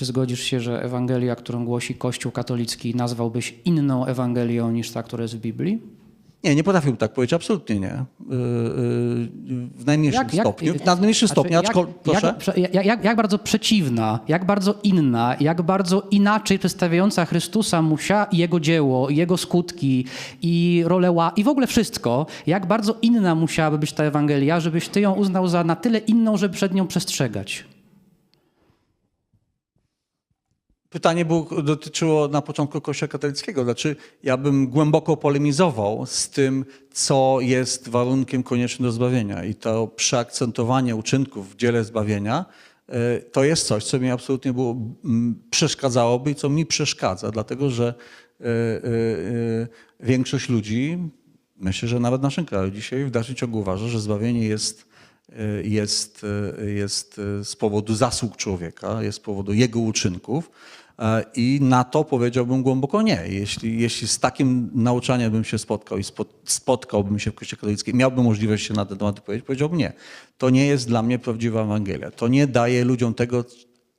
Czy zgodzisz się, że Ewangelia, którą głosi Kościół katolicki, nazwałbyś inną Ewangelią niż ta, która jest w Biblii? Nie, nie potrafiłbym tak powiedzieć, absolutnie nie. Yy, yy, W najmniejszym Jak- jak- stopniu. W najmniejszym Znaczy, stopniu, jak, aczkolwiek, proszę. jak, jak, jak, jak bardzo przeciwna, jak bardzo inna, jak bardzo inaczej przedstawiająca Chrystusa musia i jego dzieło, i jego skutki, i rolę ła, i w ogóle wszystko, jak bardzo inna musiałaby być ta Ewangelia, żebyś ty ją uznał za na tyle inną, żeby przed nią przestrzegać. Pytanie było, dotyczyło na początku Kościoła katolickiego. Znaczy, ja bym głęboko polemizował z tym, co jest warunkiem koniecznym do zbawienia. I to przeakcentowanie uczynków w dziele zbawienia e, to jest coś, co mi absolutnie było, przeszkadzałoby i co mi przeszkadza, dlatego że e, e, większość ludzi, myślę, że nawet w naszym kraju dzisiaj w dalszym ciągu uważa, że zbawienie jest jest, y, jest y, z powodu zasług człowieka, jest z powodu jego uczynków. I na to powiedziałbym głęboko nie. Jeśli, jeśli z takim nauczaniem bym się spotkał i spo- spotkałbym się w Kościele katolickim, miałbym możliwość się na ten temat powiedzieć, powiedziałbym nie. To nie jest dla mnie prawdziwa Ewangelia. To nie daje ludziom tego,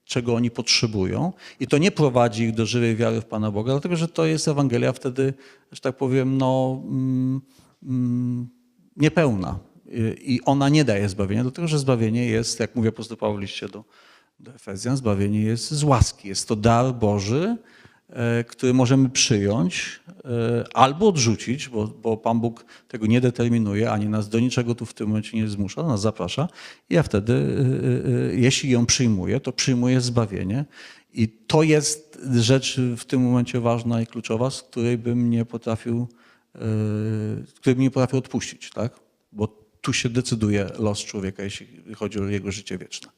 czego oni potrzebują i to nie prowadzi ich do żywej wiary w Pana Boga, dlatego że to jest Ewangelia wtedy, że tak powiem, no, mm, mm, niepełna Y, i ona nie daje zbawienia, dlatego że zbawienie jest, jak mówi apostoł Paweł liście do, do Efezjan, zbawienie jest z łaski. Jest to dar Boży, e, który możemy przyjąć e, albo odrzucić, bo, bo Pan Bóg tego nie determinuje, ani nas do niczego tu w tym momencie nie zmusza, nas zaprasza. I ja wtedy, e, jeśli ją przyjmuję, to przyjmuję zbawienie. I to jest rzecz w tym momencie ważna i kluczowa, z której bym nie potrafił, której bym nie potrafił odpuścić, tak? Bo tu się decyduje los człowieka, jeśli chodzi o jego życie wieczne.